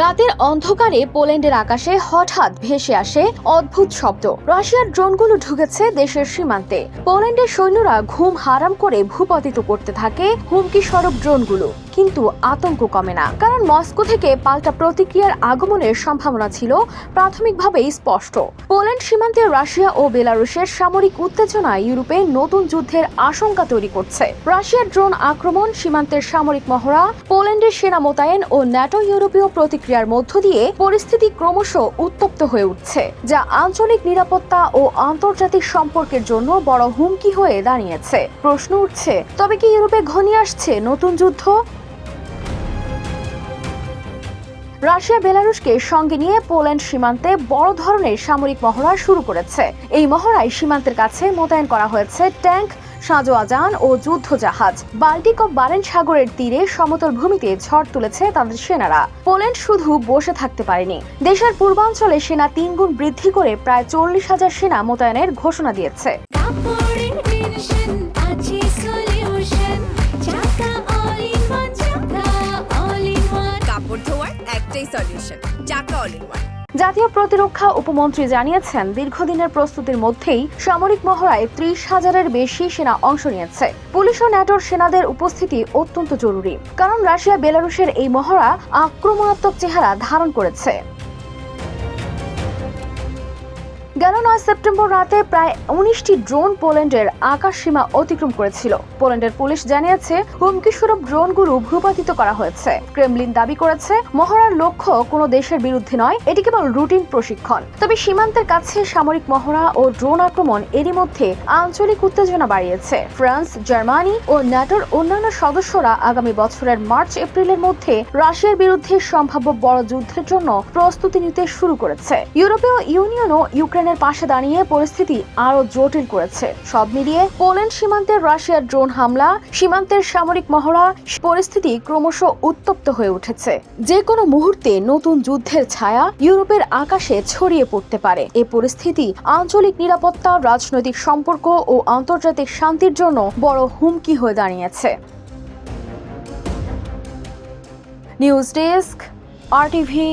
রাতের অন্ধকারে পোল্যান্ডের আকাশে হঠাৎ ভেসে আসে অদ্ভুত শব্দ। রাশিয়ার ড্রোনগুলো ঢুকেছে দেশের সীমান্তে। পোল্যান্ডের সৈন্যরা ঘুম হারাম করে ভূপাতিত করতে থাকে হুমকি স্বরূপ ড্রোনগুলো। কিন্তু আতঙ্ক কমে না। কারণ মস্কো থেকে পাল্টা প্রতিক্রিয়ার আগমনের সম্ভাবনা ছিল প্রাথমিকভাবেই স্পষ্ট। পোল্যান্ড সীমান্তে রাশিয়া ও বেলারুশের সামরিক উত্তেজনা ইউরোপে নতুন যুদ্ধের আশঙ্কা তৈরি করছে। রাশিয়ার ড্রোন আক্রমণ, সীমান্তের সামরিক মহড়া, পোল্যান্ডের সেনা মোতায়েন ও ন্যাটো ইউরোপীয় প্রতিক্রিয়ার মধ্য দিয়ে পরিস্থিতি ক্রমশ উত্তপ্ত হয়ে উঠছে, যা আঞ্চলিক নিরাপত্তা ও আন্তর্জাতিক সম্পর্কের জন্য বড় হুমকি হয়ে দাঁড়িয়েছে। প্রশ্ন উঠছে, তবে কি ইউরোপে ঘনিয়ে আসছে নতুন যুদ্ধ? রাশিয়া, বেলারুশকে সঙ্গে নিয়ে পোল্যান্ড সীমান্তে বড় ধরনের সামরিক মহড়া শুরু করেছে। এই মহড়ায় সীমান্তের কাছে মোতায়েন করা হয়েছে ট্যাঙ্ক সাজোয়াজান ও যুদ্ধ জাহাজ বাল্টিক ও বারেন সাগরের তীরে সমতল ভূমিতে ঝড় তুলেছে তাদের সেনারা। পোল্যান্ড শুধু বসে থাকতে পারেনি। দেশের পূর্বাঞ্চলে সেনা তিনগুণ বৃদ্ধি করে প্রায় চল্লিশ হাজার সেনা মোতায়েনের ঘোষণা দিয়েছে। সলিউশন চাকা অল ইন ওয়ান জাতীয় প্রতিরক্ষা উপমন্ত্রী জানিয়েছেন, দীর্ঘদিনের প্রস্তুতির মধ্যেই সামরিক মহড়ায় ত্রিশ হাজারের বেশি সেনা অংশ নিয়েছে। পুলিশ ও ন্যাটোর সেনাদের উপস্থিতি অত্যন্ত জরুরি, কারণ রাশিয়া বেলারুশের এই মহড়া আক্রমণাত্মক চেহারা ধারণ করেছে। গেল নয় সেপ্টেম্বর রাতে প্রায় উনিশটি ড্রোন পোল্যান্ডের আকাশ সীমা অতিক্রম করেছিল। পোল্যান্ডের পুলিশ জানিয়েছে, হুমকিস্বরূপ ড্রোনগুলো ভূপাতিত করা হয়েছে। ক্রেমলিন দাবি করেছে, মহড়ার লক্ষ্য কোনো দেশের বিরুদ্ধে নয়, এটি কেবল রুটিন প্রশিক্ষণ। তবে সীমান্তের কাছে সামরিক মহড়া ও ড্রোন আক্রমণ এরই মধ্যে আঞ্চলিক উত্তেজনা বাড়িয়েছে। ফ্রান্স, জার্মানি ও ন্যাটোর অন্যান্য সদস্যরা আগামী বছরের মার্চ, এপ্রিলের মধ্যে রাশিয়ার বিরুদ্ধে সম্ভাব্য বড় যুদ্ধের জন্য প্রস্তুতি নিতে শুরু করেছে। ইউরোপীয় ইউনিয়নও ইউক্রেনের পাশে দাঁড়িয়ে পরিস্থিতি আরও জটিল করেছে। সব মিলিয়ে পোল্যান্ড সীমান্তের রাশিয়ার ড্রোন হামলা, সীমান্তের সামরিক মহড়া, পরিস্থিতি ক্রমশ উত্তপ্ত হয়ে উঠেছে। যে কোনো মুহূর্তে নতুন যুদ্ধের ছায়া ইউরোপের আকাশে ছড়িয়ে পড়তে পারে। এ পরিস্থিতি আঞ্চলিক নিরাপত্তা, রাজনৈতিক সম্পর্ক ও আন্তর্জাতিক শান্তির জন্য বড় হুমকি হয়ে দাঁড়িয়েছে। নিউজ ডেস্ক, আর টিভি